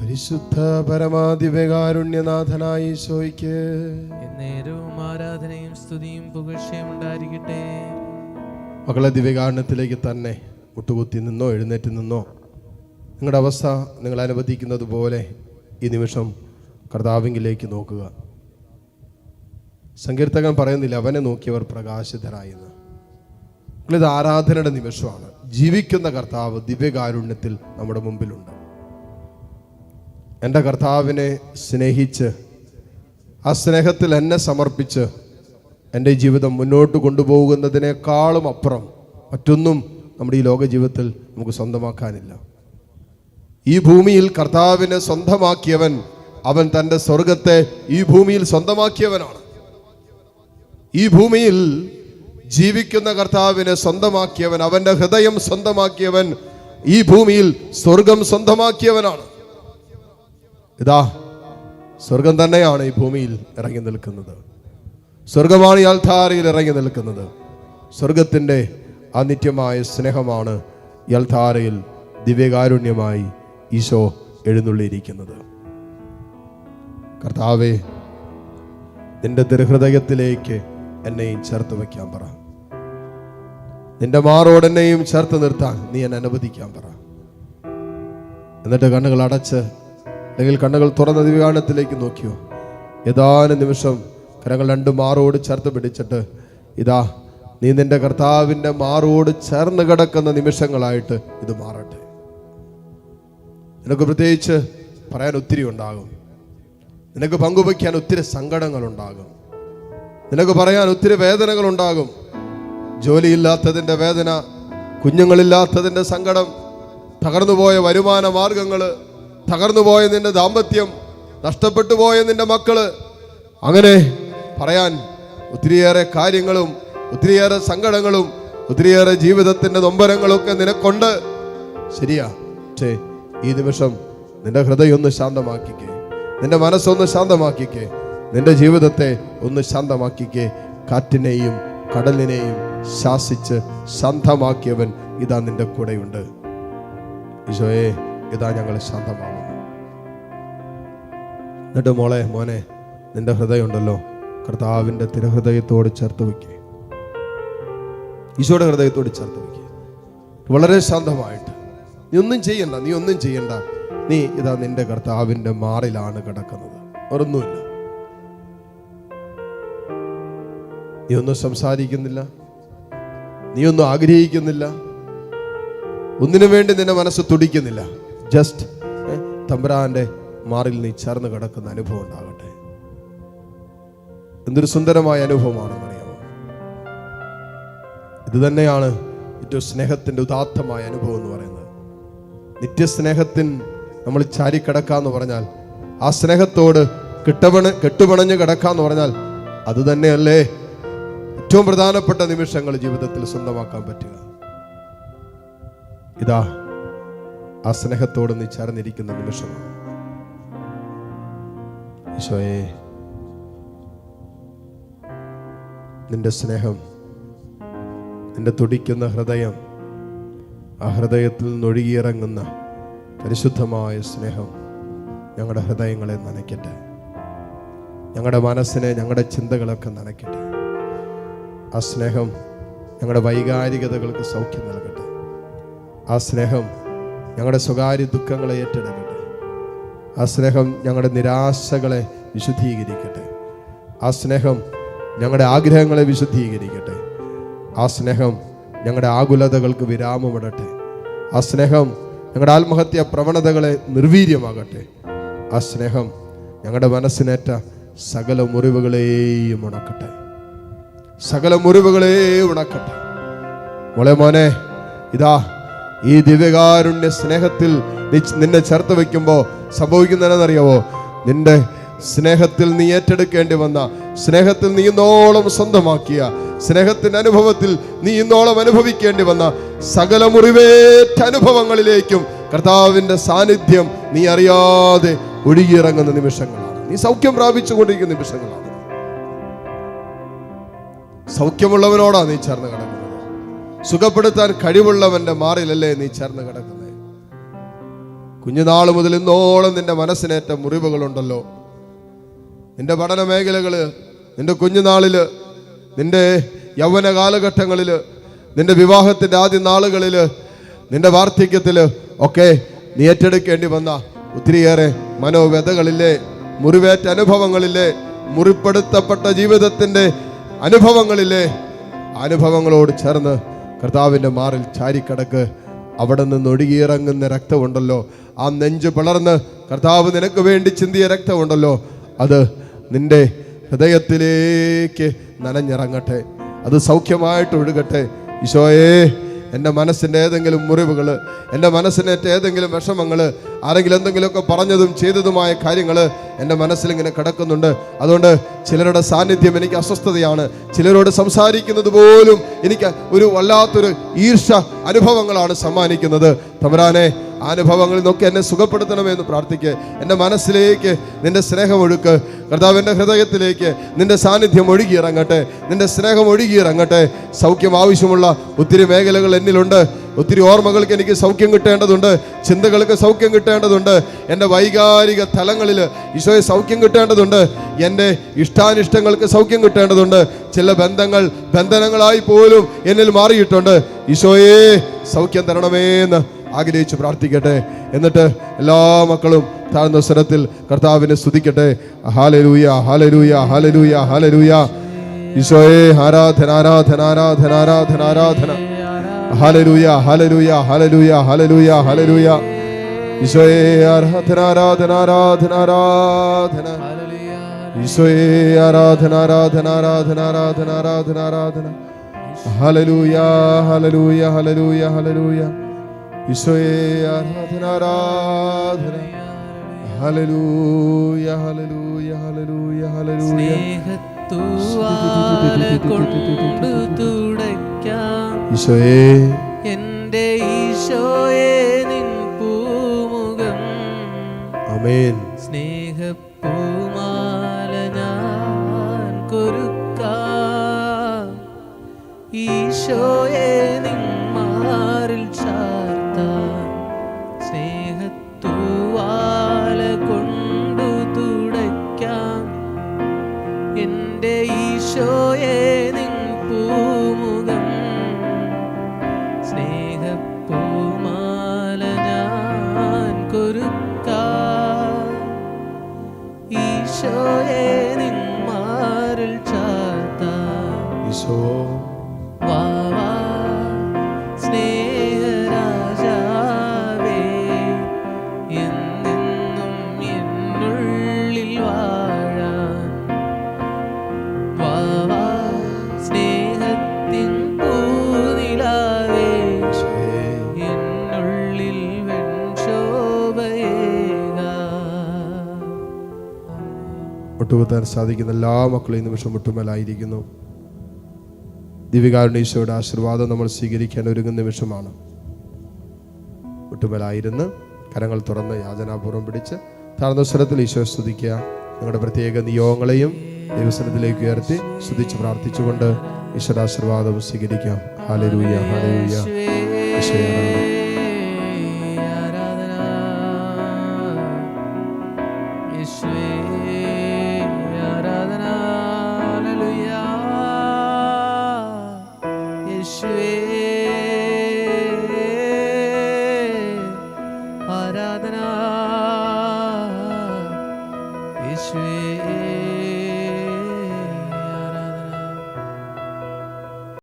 പരിശുദ്ധ പരമാദിവ്യകാരുണ്യനാഥനായ ഈശോയ്ക്ക് എന്നേരവും ആരാധനയും സ്തുതിയും പുകഴ്ചയും ഉണ്ടായിരിക്കട്ടെ. മകളെ ദിവ്യകാരണത്തിലേക്ക് തന്നെ മുട്ടുകുത്തി നിന്നോ എഴുന്നേറ്റ് നിന്നോ. നിങ്ങളുടെ അവസ്ഥ നിങ്ങൾ അനുവദിക്കുന്നത് പോലെ ഈ നിമിഷം കർത്താവിങ്കിലേക്ക് നോക്കുക. സങ്കീർത്തകൻ പറയുന്നില്ല അവനെ നോക്കിയവർ പ്രകാശിതരായെന്ന്. നിങ്ങളിത് ആരാധനയുടെ നിമിഷമാണ്. ജീവിക്കുന്ന കർത്താവ് ദിവ്യകാരുണ്യത്തിൽ നമ്മുടെ മുമ്പിലുണ്ട്. എന്റെ കർത്താവിനെ സ്നേഹിച്ച് ആ സ്നേഹത്തിൽ എന്നെ സമർപ്പിച്ച് എന്റെ ജീവിതം മുന്നോട്ട് കൊണ്ടുപോകുന്നതിനേക്കാളും അപ്പുറം മറ്റൊന്നും നമ്മുടെ ഈ ലോക ജീവിതത്തിൽ നമുക്ക് സ്വന്തമാക്കാനില്ല. ഈ ഭൂമിയിൽ കർത്താവിനെ സ്വന്തമാക്കിയവൻ അവൻ തന്റെ സ്വർഗത്തെ ഈ ഭൂമിയിൽ സ്വന്തമാക്കിയവനാണ്. ഈ ഭൂമിയിൽ ജീവിക്കുന്ന കർത്താവിനെ സ്വന്തമാക്കിയവൻ അവന്റെ ഹൃദയം സ്വന്തമാക്കിയവൻ ഈ ഭൂമിയിൽ സ്വർഗം സ്വന്തമാക്കിയവനാണ്. ഇതാ സ്വർഗം തന്നെയാണ് ഈ ഭൂമിയിൽ ഇറങ്ങി നിൽക്കുന്നത്. സ്വർഗമാണ് ഈ അൽധാരയിൽ ഇറങ്ങി നിൽക്കുന്നത്. സ്വർഗത്തിന്റെ അനിത്യമായ സ്നേഹമാണ് ഈ അൽധാരയിൽ ദിവ്യകാരുണ്യമായി ഈശോ എഴുന്നള്ളിയിരിക്കുന്നത്. കർത്താവെ നിന്റെ ദൃഹൃദയത്തിലേക്ക് എന്നെയും ചേർത്ത് വയ്ക്കാൻ പറ. നിന്റെ മാറോട് എന്നെയും ചേർത്ത് നിർത്താൻ നീ എന്നെ അനുവദിക്കാൻ പറ. എന്നിട്ട് കണ്ണുകൾ അടച്ച് അല്ലെങ്കിൽ കണ്ണുകൾ തുറന്ന ദിവ്യകാരണത്തിലേക്ക് നോക്കിയോ? ഏതാനും നിമിഷം കരങ്ങൾ രണ്ട് മാറോട് ചേർത്ത് പിടിച്ചിട്ട് ഇതാ നീ നിന്റെ കർത്താവിന്റെ മാറോട് ചേർന്ന് കിടക്കുന്ന നിമിഷങ്ങളായിട്ട് ഇത് മാറട്ടെ. നിനക്ക് പ്രത്യേകിച്ച് പറയാൻ ഒത്തിരി ഉണ്ടാകും. നിനക്ക് പങ്കുവയ്ക്കാൻ ഒത്തിരി സങ്കടങ്ങൾ ഉണ്ടാകും നിനക്ക് പറയാൻ ഒത്തിരി വേദനകൾ ഉണ്ടാകും ജോലിയില്ലാത്തതിന്റെ വേദന കുഞ്ഞുങ്ങളില്ലാത്തതിന്റെ സങ്കടം തകർന്നുപോയ വരുമാന മാർഗങ്ങൾ തകർന്നുപോയ നിന്റെ ദാമ്പത്യം നഷ്ടപ്പെട്ടു പോയ നിന്റെ മക്കൾ. അങ്ങനെ പറയാൻ ഒത്തിരിയേറെ കാര്യങ്ങളും ഒത്തിരിയേറെ സങ്കടങ്ങളും ഒത്തിരിയേറെ ജീവിതത്തിന്റെ നൊമ്പരങ്ങളൊക്കെ നിനക്കൊണ്ട്. ശരിയാ. പക്ഷേ ഈ നിമിഷം നിന്റെ ഹൃദയം ഒന്ന് ശാന്തമാക്കിക്കേ. നിന്റെ മനസ്സൊന്ന് ശാന്തമാക്കിക്കേ. നിന്റെ ജീവിതത്തെ ഒന്ന് ശാന്തമാക്കിക്കേ. കാറ്റിനെയും കടലിനെയും ശാസിച്ച് ശാന്തമാക്കിയവൻ ഇതാ നിന്റെ കൂടെയുണ്ട്. ഈശോയെ ഇതാ ഞങ്ങൾ ശാന്തമാകുന്നു എന്നിട്ട് മോളെ മോനെ നിന്റെ ഹൃദയമുണ്ടല്ലോ. കർത്താവിന്റെ തിരഹൃദയത്തോട് ചേർത്ത് വയ്ക്കുക ഈശോയുടെ ഹൃദയത്തോട് ചേർത്ത് വയ്ക്കുക വളരെ ശാന്തമായിട്ട്. നീ ഒന്നും ചെയ്യണ്ട നീ ഒന്നും ചെയ്യണ്ട. നീ ഇതാ നിന്റെ കർത്താവിന്റെ മാറിലാണ് കിടക്കുന്നത്. ഒന്നുമില്ല നീ ഒന്നും സംസാരിക്കുന്നില്ല. നീ ഒന്നും ആഗ്രഹിക്കുന്നില്ല. ഒന്നിനു വേണ്ടി നിന്റെ മനസ്സ് തുടിക്കുന്നില്ല. ജസ്റ്റ് തമ്പുരാന്റെ മാറിൽ നീ ചേർന്ന് കിടക്കുന്ന അനുഭവം ഉണ്ടാകട്ടെ. എന്തൊരു സുന്ദരമായ അനുഭവമാണെന്ന് അറിയാമോ? ഇത് തന്നെയാണ് ഏറ്റവും സ്നേഹത്തിന്റെ ഉദാത്തമായ അനുഭവം എന്ന് പറയുന്നത്. നിത്യസ്നേഹത്തിൻ നമ്മൾ ചാരി ചാരിക്കിടക്കാന്ന് പറഞ്ഞാൽ ആ സ്നേഹത്തോട് കിട്ടപണ കെട്ടുപണഞ്ഞ് കിടക്കാന്ന് പറഞ്ഞാൽ അത് തന്നെയല്ലേ ഏറ്റവും പ്രധാനപ്പെട്ട നിമിഷങ്ങൾ ജീവിതത്തിൽ സ്വന്തമാക്കാൻ പറ്റുക. ഇതാ ആ സ്നേഹത്തോട് നീ ചേർന്നിരിക്കുന്ന നിമിഷമാണ്. ഈശോയെ നിന്റെ സ്നേഹം നിന്റെ തുടിക്കുന്ന ഹൃദയം ആ ഹൃദയത്തിൽ നിന്നൊഴുകിയിറങ്ങുന്ന പരിശുദ്ധമായ സ്നേഹം ഞങ്ങളുടെ ഹൃദയങ്ങളെ നനയ്ക്കട്ടെ. ഞങ്ങളുടെ മനസ്സിനെ ഞങ്ങളുടെ ചിന്തകളൊക്കെ നനയ്ക്കട്ടെ. ആ സ്നേഹം ഞങ്ങളുടെ വൈകാരികതകൾക്ക് സൗഖ്യം നൽകട്ടെ. ആ സ്നേഹം ഞങ്ങളുടെ സ്വകാര്യ ദുഃഖങ്ങളെ ഏറ്റെടുക്കട്ടെ. ആ സ്നേഹം ഞങ്ങളുടെ നിരാശകളെ വിശുദ്ധീകരിക്കട്ടെ. ആ സ്നേഹം ഞങ്ങളുടെ ആഗ്രഹങ്ങളെ വിശുദ്ധീകരിക്കട്ടെ. ആ സ്നേഹം ഞങ്ങളുടെ ആകുലതകൾക്ക് വിരാമമിടട്ടെ. ആ സ്നേഹം ഞങ്ങളുടെ ആത്മഹത്യ പ്രവണതകളെ നിർവീര്യമാകട്ടെ. ആ സ്നേഹം ഞങ്ങളുടെ മനസ്സിനേറ്റ സകല മുറിവുകളെയും ഉണക്കട്ടെ. സകല മുറിവുകളെയും ഉണക്കട്ടെ. മോളെ മോനെ ഇതാ ഈ ദിവ്യകാരുണ്യ സ്നേഹത്തിൽ നിന്നെ ചേർത്ത് വെക്കുമ്പോൾ സംഭവിക്കുന്നതെന്നറിയാവോ? നിന്റെ സ്നേഹത്തിൽ നീ ഏറ്റെടുക്കേണ്ടി വന്ന സ്നേഹത്തിൽ നീ ഇന്നോളം സ്വന്തമാക്കിയ സ്നേഹത്തിന്റെ അനുഭവത്തിൽ നീ ഇന്നോളം അനുഭവിക്കേണ്ടി വന്ന സകല മുറിവേറ്റ അനുഭവങ്ങളിലേക്കും കർത്താവിന്റെ സാന്നിധ്യം നീ അറിയാതെ ഒഴുകിയിറങ്ങുന്ന നിമിഷങ്ങളാണ്. നീ സൗഖ്യം പ്രാപിച്ചുകൊണ്ടിരിക്കുന്ന നിമിഷങ്ങളാണ്. സൗഖ്യമുള്ളവനോടാണ് നീ ചേർന്ന് കിടക്കുന്നത്. സുഖപ്പെടുത്താൻ കഴിവുള്ളവന്റെ മാറിലല്ലേ നീ ചേർന്ന് കിടക്കുന്നത് കുഞ്ഞുനാൾ മുതൽ ഇന്നോളം നിന്റെ മനസ്സിനേറ്റ മുറിവുകളുണ്ടല്ലോ. നിന്റെ പഠന മേഖലകൾ നിന്റെ കുഞ്ഞുനാളിൽ നിന്റെ യൗവന കാലഘട്ടങ്ങളിൽ നിന്റെ വിവാഹത്തിന്റെ ആദ്യ നാളുകളിൽ നിന്റെ വാർദ്ധക്യത്തിൽ ഒക്കെ നീ ഏറ്റെടുക്കേണ്ടി വന്ന ഒത്തിരിയേറെ മനോവ്യതകളില്ലേ മുറിവേറ്റ അനുഭവങ്ങളില്ലേ മുറിപ്പെടുത്തപ്പെട്ട ജീവിതത്തിന്റെ അനുഭവങ്ങളില്ലേ അനുഭവങ്ങളോട് ചേർന്ന് കർത്താവിന്റെ മാറിൽ ചാരിക്കടക്ക്. അവിടെ നിന്ന് ഒഴുകിയിറങ്ങുന്ന രക്തമുണ്ടല്ലോ. ആ നെഞ്ച് പിളർന്ന് കർത്താവ് നിനക്ക് വേണ്ടി ചിന്തിയ രക്തമുണ്ടല്ലോ. അത് നിന്റെ ഹൃദയത്തിലേക്ക് നനഞ്ഞിറങ്ങട്ടെ. അത് സൗഖ്യമായിട്ട് ഒഴുകട്ടെ. ഈശോയേ എന്റെ മനസ്സിന്റെ ഏതെങ്കിലും മുറിവുകൾ എന്റെ മനസ്സിനേറ്റ ഏതെങ്കിലും വിഷമങ്ങൾ ആരെങ്കിലും എന്തെങ്കിലുമൊക്കെ പറഞ്ഞതും ചെയ്തതുമായ കാര്യങ്ങൾ എന്റെ മനസ്സിലിങ്ങനെ കിടക്കുന്നുണ്ട്. അതുകൊണ്ട് ചിലരുടെ സാന്നിധ്യം എനിക്ക് അസ്വസ്ഥതയാണ്. ചിലരോട് സംസാരിക്കുന്നത് പോലും എനിക്ക് ഒരു വല്ലാത്തൊരു ഈർഷ അനുഭവങ്ങളാണ് സമ്മാനിക്കുന്നത്. തമരാനെ അനുഭവങ്ങളിൽ നിന്നൊക്കെ എന്നെ സുഖപ്പെടുത്തണമെന്ന് പ്രാർത്ഥിക്കുക എന്റെ മനസ്സിലേക്ക് നിന്റെ സ്നേഹം ഒഴുക്ക്. കർത്താവിന്റെ ഹൃദയത്തിലേക്ക് നിന്റെ സാന്നിധ്യം ഒഴുകിയിറങ്ങട്ടെ. നിന്റെ സ്നേഹം ഒഴുകിയിറങ്ങട്ടെ. സൗഖ്യം ആവശ്യമുള്ള ഒത്തിരി മേഖലകൾ എന്നിലുണ്ട്. ഒത്തിരി ഓർമ്മകൾക്ക് എനിക്ക് സൗഖ്യം കിട്ടേണ്ടതുണ്ട്. ചിന്തകൾക്ക് സൗഖ്യം കിട്ടേണ്ടതുണ്ട്. എന്റെ വൈകാരിക തലങ്ങളിൽ ഈശോയെ സൗഖ്യം കിട്ടേണ്ടതുണ്ട്. എന്റെ ഇഷ്ടാനിഷ്ടങ്ങൾക്ക് സൗഖ്യം കിട്ടേണ്ടതുണ്ട്. ചില ബന്ധങ്ങൾ ബന്ധനങ്ങളായി പോലും എന്നിൽ മാറിയിട്ടുണ്ട്. ഈശോയെ സൗഖ്യം തരണമേ എന്ന് ആഗ്രഹിച്ച് പ്രാർത്ഥിക്കട്ടെ. എന്നിട്ട് എല്ലാ മക്കളും താഴ്ന്ന സ്വരത്തിൽ കർത്താവിനെ സ്തുതിക്കട്ടെ. ഹാലരൂയ ഹാലരൂയ ഹാലരൂയ ഹാലരൂയ ഈശോയെ ആരാധന ആരാധന ആരാധന ആരാധന ആരാധന. ഹാലരൂയ ഹാലരൂയ ഹാലരൂയ ഹാലരൂയ ഹാലരൂയ ഈശോയെ ആരാധന ആരാധന ആരാധന ആരാധന. ഈശോയെ ആരാധന ആരാധന ആരാധന ആരാധന ആരാധന ആരാധന. ഹാലരൂയ ഹാലരൂയ ഹാലരൂയ ഹലലൂയ ഈശോയെ ആരാധന ആരാധന. ഹലലൂയ ഹലലൂയ ഹലലൂയ ഹലലൂയ കൊണ്ടു തുടയ്ക്കാം ഈശോയെ. എന്റെ ഈശോയെ നിൻ പൂമുഖം. അമേൻ സ്നേഹപ്പൂമാല ഞാൻ കൊരുക്കാം. ഈശോയെ മുട്ടുകുത്താൻ സാധിക്കുന്ന എല്ലാ മക്കളും നിമിഷം മുട്ടുമേലായിരിക്കുന്നു ദിവികാരുടെ ഈശോയുടെ ആശീർവാദം നമ്മൾ സ്വീകരിക്കാൻ ഒരുങ്ങുന്ന നിമിഷമാണ്. മുട്ടുമേലായിരുന്ന് കരങ്ങൾ തുറന്ന് യാചനാപൂർവം പിടിച്ച് താഴ്ന്ന സ്വരത്തിൽ ഈശോ സ്തുതിക്കുക. നിങ്ങളുടെ പ്രത്യേക നിയോഗങ്ങളെയും ദൈവസനത്തിലേക്ക് ഉയർത്തി സ്തുതിച്ച് പ്രാർത്ഥിച്ചുകൊണ്ട് ഈശ്വരാശീർവാദം സ്വീകരിക്കാം. ഹാലരൂയ ഹാലരൂയ ഈശോയെ